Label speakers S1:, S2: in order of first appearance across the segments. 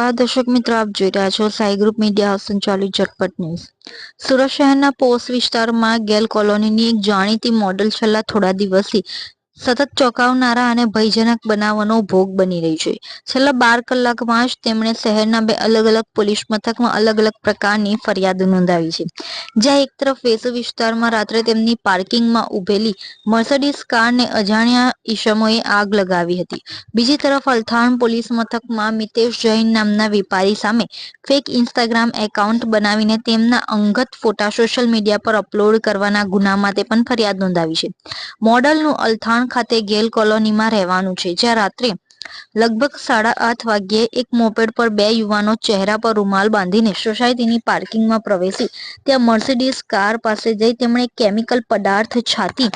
S1: આ દર્શક મિત્ર આપ જોઈ રહ્યા છો સાઈ ગ્રુપ મીડિયા હાઉસ સંચાલિત ઝટપટ ન્યૂઝ સુરત શહેરના પોસ વિસ્તારમાં ગેલ કોલોનીની એક જાણીતી મોડલ છેલ્લા થોડા દિવસથી સતત ચોંકાવનારા અને ભયજનક બનાવવાનો ભોગ બની રહી છે છેલ્લા બાર કલાકમાં જ તેમણે શહેરના બે અલગ અલગ પોલીસ મથકમાં અલગ અલગ પ્રકારની ફરિયાદ નોંધાવી છે જ્યાં એક તરફ વેસુ વિસ્તારમાં રાત્રે તેમની પાર્કિંગમાં ઉભેલી મર્સડીઝ કારને અજાણ્યા ઈસમોએ આગ લગાવી હતી બીજી તરફ અલથાણ પોલીસ મથકમાં મિતેશ જૈન નામના વેપારી સામે ફેક ઇન્સ્ટાગ્રામ એકાઉન્ટ બનાવીને તેમના અંગત ફોટા સોશિયલ મીડિયા પર અપલોડ કરવાના ગુનામાં તે પણ ફરિયાદ નોંધાવી છે મોડલનું અલથાણ પાટણ ખાતે ગેલ કોલોનીમાં રહેવાનું છે જ્યાં રાત્રે લગભગ સાડા આઠ વાગ્યે એક મોપેડ પર બે યુવાનો ચહેરા પર રૂમાલ બાંધીને સોસાયટીની પાર્કિંગમાં પ્રવેશી ત્યાં મર્સિડીઝ કાર પાસે જઈ તેમણે કેમિકલ પદાર્થ છાતી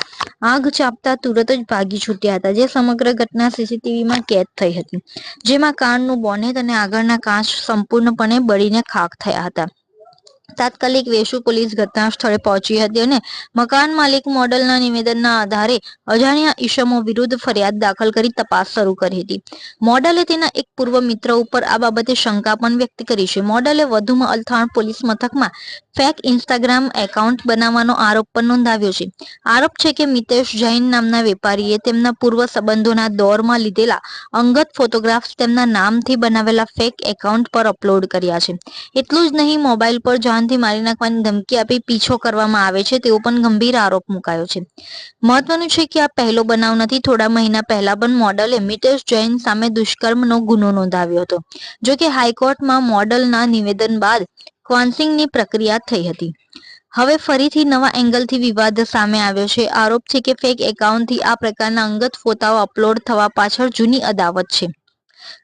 S1: આગ ચાપતા તુરત જ ભાગી છૂટ્યા હતા જે સમગ્ર ઘટના સીસીટીવીમાં કેદ થઈ હતી જેમાં કારનું બોનેટ અને આગળના કાચ સંપૂર્ણપણે બળીને ખાખ થયા હતા તાત્કાલિક વેસુ પોલીસ ઘટના સ્થળે પહોંચી હતી અને મકાન માલિક મોડલના નિવેદનના આધારે અજાણ્યા ઈસમો વિરુદ્ધ ફરિયાદ દાખલ કરી તપાસ શરૂ કરી હતી મોડલે તેના એક પૂર્વ મિત્ર ઉપર આ બાબતે શંકા પણ વ્યક્ત કરી છે મોડલે વધુમાં અલથાણ પોલીસ મથકમાં ફેક ઇન્સ્ટાગ્રામ એકાઉન્ટ બનાવવાનો આરોપ પણ નોંધાવ્યો છે આરોપ છે કે મિતેશ જૈન નામના વેપારીએ તેમના પૂર્વ સંબંધોના દોરમાં લીધેલા અંગત ફોટોગ્રાફ્સ તેમના નામથી બનાવેલા ફેક એકાઉન્ટ પર અપલોડ કર્યા છે એટલું જ નહીં મોબાઈલ પર જાનથી મારી નાખવાની ધમકી આપી પીછો કરવામાં આવે છે તેવો પણ ગંભીર આરોપ મુકાયો છે મહત્વનું છે કે આ પહેલો બનાવ નથી થોડા મહિના પહેલા પણ મોડલે મિતેશ જૈન સામે દુષ્કર્મનો ગુનો નોંધાવ્યો હતો જો કે હાઈકોર્ટમાં મોડલના નિવેદન બાદ ક્વાન્સિંગની પ્રક્રિયા થઈ હતી હવે ફરીથી નવા એંગલથી વિવાદ સામે આવ્યો છે આરોપ છે કે ફેક એકાઉન્ટથી આ પ્રકારના અંગત ફોટાઓ અપલોડ થવા પાછળ જૂની અદાવત છે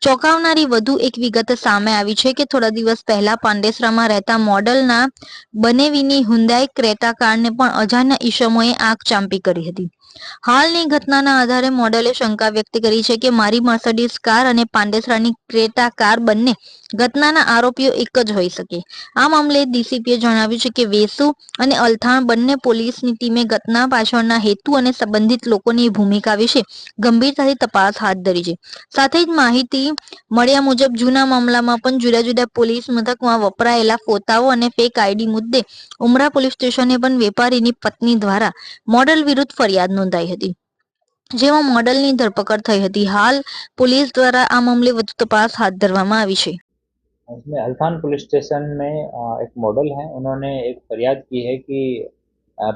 S1: ચોંકાવનારી વધુ એક વિગત સામે આવી છે કે થોડા દિવસ પહેલા પાંડેસરામાં રહેતા મોડલના બનેવીની હુંદાઈ ક્રેટા કારને પણ અજાણ્યા ઈસમોએ આંખ ચાંપી કરી હતી હાલની ઘટનાના આધારે મોડલે શંકા વ્યક્ત કરી છે કે મારી મર્સડીઝ કાર અને પાંડેસરાની ક્રેટા કાર બંને ઘટનાના આરોપીઓ એક જ હોઈ શકે આ મામલે ડીસીપીએ જણાવ્યું છે કે વેસુ અને અલથાણ બંને પોલીસની ટીમે ઘટના પાછળના હેતુ અને સંબંધિત લોકોની ભૂમિકા વિશે ગંભીરતાથી તપાસ હાથ ધરી છે સાથે જ માહિતી મળ્યા મુજબ જૂના મામલામાં પણ જુદા જુદા પોલીસ મથકમાં વપરાયેલા ફોતાઓ અને ફેક આઈડી મુદ્દે ઉમરા પોલીસ સ્ટેશને પણ વેપારીની પત્ની દ્વારા મોડેલ વિરુદ્ધ ફરિયાદ હું દઈ હતી જે મોડેલની ધરપકડ થઈ હતી હાલ પોલીસ દ્વારા આ મામલે વધુ તપાસ હાથ ધરવામાં આવી છે
S2: હસમે અલખાન પોલીસ સ્ટેશન મે એક મોડેલ હે ઉનહોને એક ફરિયાદ કી હે કે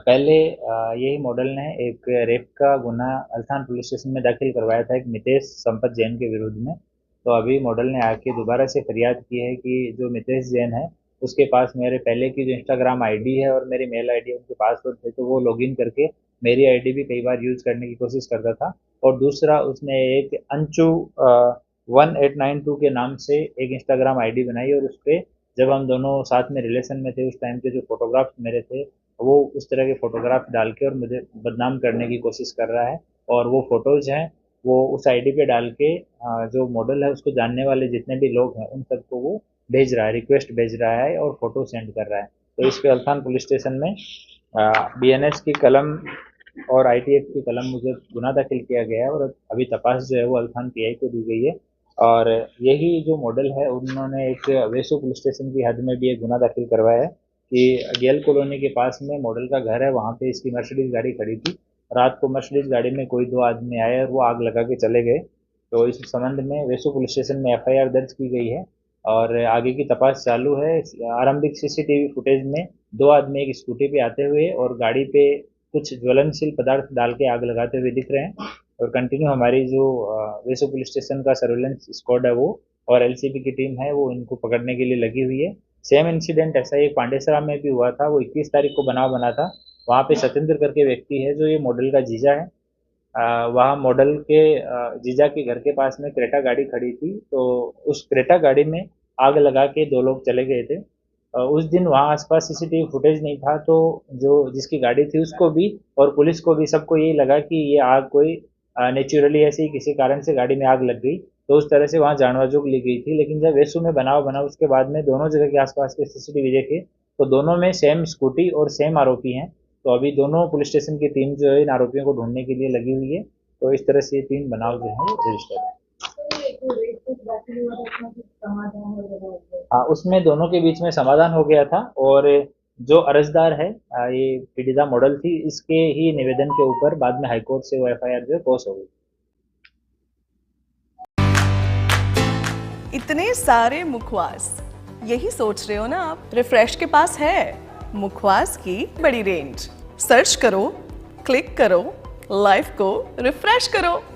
S2: પહેલે યહી મોડેલ ને એક રેફ કા ગુના અલખાન પોલીસ સ્ટેશન મે દાખિલ કરવાયા થા એક મિતેશ સંપત જૈન કે વિરુદ્ધ મે તો અભી મોડેલ ને આકે دوبارہ સે ફરિયાદ કી હે કે જો મિતેશ જૈન હે उसके पास मेरे पहले की जो इंस्टाग्राम आईडी है और मेरी मेल आईडी उनके पासवर्ड थे तो वो लॉगिन करके मेरी आईडी भी कई बार यूज़ करने की कोशिश करता था और दूसरा उसने एक अंचु वन एट नाइन टू के नाम से एक इंस्टाग्राम आईडी बनाई और उस पर जब हम दोनों साथ में रिलेशन में थे उस टाइम के जो फोटोग्राफ्स मेरे थे वो उस तरह के फ़ोटोग्राफ डाल के और मुझे बदनाम करने की कोशिश कर रहा है और वो फ़ोटोज़ हैं वो उस आईडी पे डाल के जो मॉडल है उसको जानने वाले जितने भी लोग हैं उन सबको वो भेज रहा है रिक्वेस्ट भेज रहा है और फोटो सेंड कर रहा है तो इस पे अल्थान पुलिस स्टेशन में एस की कलम और आईटीएफ की कलम मुझे गुना दाखिल किया गया है और अभी तपास जो है वो पी पीआई को दी गई है और यही जो मॉडल है उन्होंने एक वेसो पुलिस स्टेशन की हद में भी एक गुना दाखिल करवाया है कि गेल कॉलोनी के पास में मॉडल का घर है वहाँ पे इसकी मर्सिडीज गाड़ी खड़ी थी रात को मर्सिडीज गाड़ी में कोई दो आदमी आए और वो आग लगा के चले गए तो इस संबंध में वेसो पुलिस स्टेशन में एफ दर्ज की गई है और आगे की तपास चालू है आरंभिक सीसीटीवी फुटेज में दो आदमी एक स्कूटी पे आते हुए और गाड़ी पे कुछ ज्वलनशील पदार्थ डाल के आग लगाते हुए दिख रहे हैं और कंटिन्यू हमारी जो वेसो पुलिस स्टेशन का सर्वेलेंस स्क्वाड है वो और एल की टीम है वो इनको पकड़ने के लिए लगी हुई है सेम इंसिडेंट ऐसा ही पांडेसरा में भी हुआ था वो इक्कीस तारीख को बनाव बना था वहाँ पे सत्येंद्र करके व्यक्ति है जो ये मॉडल का जीजा है वहाँ मॉडल के जीजा के घर के पास में क्रेटा गाड़ी खड़ी थी तो उस क्रेटा गाड़ी में आग लगा के दो लोग चले गए थे उस दिन वहाँ आसपास सीसीटीवी फुटेज नहीं था तो जो जिसकी गाड़ी थी उसको भी और पुलिस को भी सबको यही लगा कि ये आग कोई नेचुरली ऐसी किसी कारण से गाड़ी में आग लग गई तो उस तरह से वहाँ जानवाजोग ली गई थी लेकिन जब वेसु में बनाव बना उसके बाद में दोनों जगह के आसपास के सीसीटीवी देखे तो दोनों में सेम स्कूटी और सेम आरोपी हैं तो अभी दोनों पुलिस स्टेशन की टीम जो है इन आरोपियों को ढूंढने के लिए लगी हुई है तो इस तरह से ये तीन बनाव जो है रजिस्टर है हाँ उसमें दोनों के बीच में समाधान हो गया था और जो अर्जदार है ये पीड़िता मॉडल थी इसके ही निवेदन के ऊपर बाद में हाईकोर्ट से वो एफ जो पोस्ट हो गई
S3: इतने सारे मुखवास यही सोच रहे हो ना आप रिफ्रेश के पास है मुखवास की बड़ी रेंज सर्च करो क्लिक करो लाइफ को रिफ्रेश करो